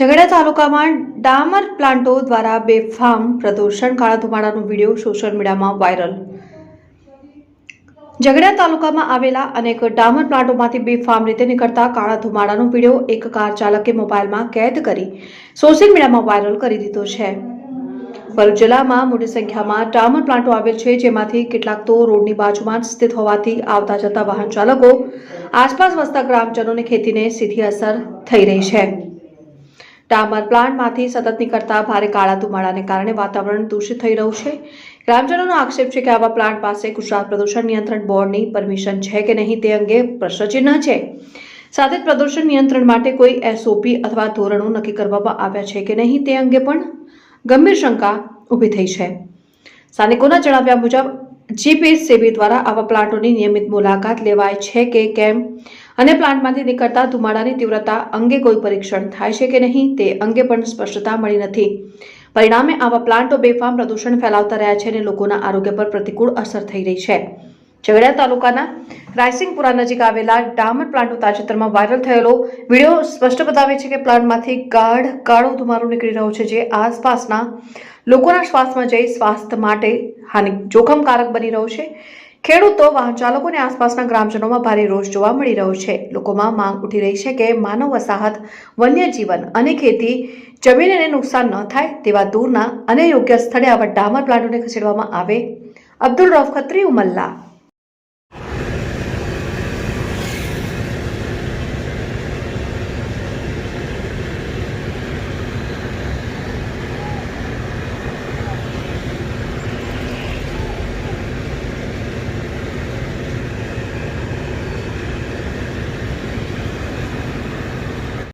ઝઘડા તાલુકામાં ડામર પ્લાન્ટો દ્વારા બેફામ પ્રદૂષણ કાળા ધુમાડાનો વીડિયો સોશિયલ મીડિયામાં વાયરલ. ઝઘડા તાલુકામાં આવેલા અનેક ડામર પ્લાન્ટોમાંથી બેફામ રીતે નીકળતા કાળા ધુમાડાનો વીડિયો એક કાર ચાલકે મોબાઈલમાં કેદ કરી સોશિયલ મીડિયામાં વાયરલ કરી દીધો છે. ભરૂચ જિલ્લામાં મોટી સંખ્યામાં ડામર પ્લાન્ટો આવેલ છે, જેમાંથી કેટલાક તો રોડની બાજુમાં સ્થિત હોવાથી આવતા જતા વાહન ચાલકો આસપાસ વસતા ગ્રામજનોની ખેતીને સીધી અસર થઈ રહી છે. ડામર પ્લાન્ટમાંથી સતત નીકળતા ભારે કાળા ધુમાડાને કારણે વાતાવરણ દૂષિત થઈ રહ્યું છે. ગ્રામજનોનો આક્ષેપ છે કે આવા પ્લાન્ટ પાસે ગુજરાત પ્રદૂષણ નિયંત્રણ બોર્ડની પરમિશન છે કે નહીં તે અંગે પ્રશ્નચિહ્ન છે. સાથે જ પ્રદૂષણ નિયંત્રણ માટે કોઈ એસઓપી અથવા ધોરણો નક્કી કરવામાં આવ્યા છે કે નહીં તે અંગે પણ ગંભીર શંકા ઊભી થઈ છે. સ્થાનિકોના જણાવ્યા મુજબ જીપીએસસીબી દ્વારા આવા પ્લાન્ટોની નિયમિત મુલાકાત લેવાય છે કે કેમ? અને પ્લાન્ટમાંથી નીકળતા ધુમાડાની તીવ્રતા અંગે કોઈ પરીક્ષણ થાય છે કે નહીં તે અંગે પણ સ્પષ્ટતા મળી નથી. પરિણામે આવા પ્લાન્ટો બેફામ પ્રદૂષણ ફેલાવતા રહ્યા છે અને લોકોના આરોગ્ય પર પ્રતિકૂળ અસર થઈ રહી છે. ઝઘડા તાલુકાના રાયસિંગપુરા નજીક આવેલા ડામર પ્લાન્ટનો તાજેતરમાં વાયરલ થયેલો વીડિયો સ્પષ્ટ બતાવે છે કે પ્લાન્ટમાંથી ગાઢ, કાળો ધુમારો નીકળી રહ્યો છે જે આસપાસના લોકોના શ્વાસમાં જઈ સ્વાસ્થ્ય માટે હાનિ, જોખમકારક બની રહ્યો છે. ખેડૂતો, વાહન ચાલકો અને આસપાસના ગ્રામજનોમાં ભારે રોષ જોવા મળી રહ્યો છે. લોકોમાં માંગ ઉઠી રહી છે કે માનવ વસાહત, વન્યજીવન અને ખેતી જમીનને નુકસાન ન થાય તેવા દૂરના અને યોગ્ય સ્થળે આવા ડામર પ્લાન્ટોને ખસેડવામાં આવે. અબ્દુલ રફ ખત્રી ઉમલ્લા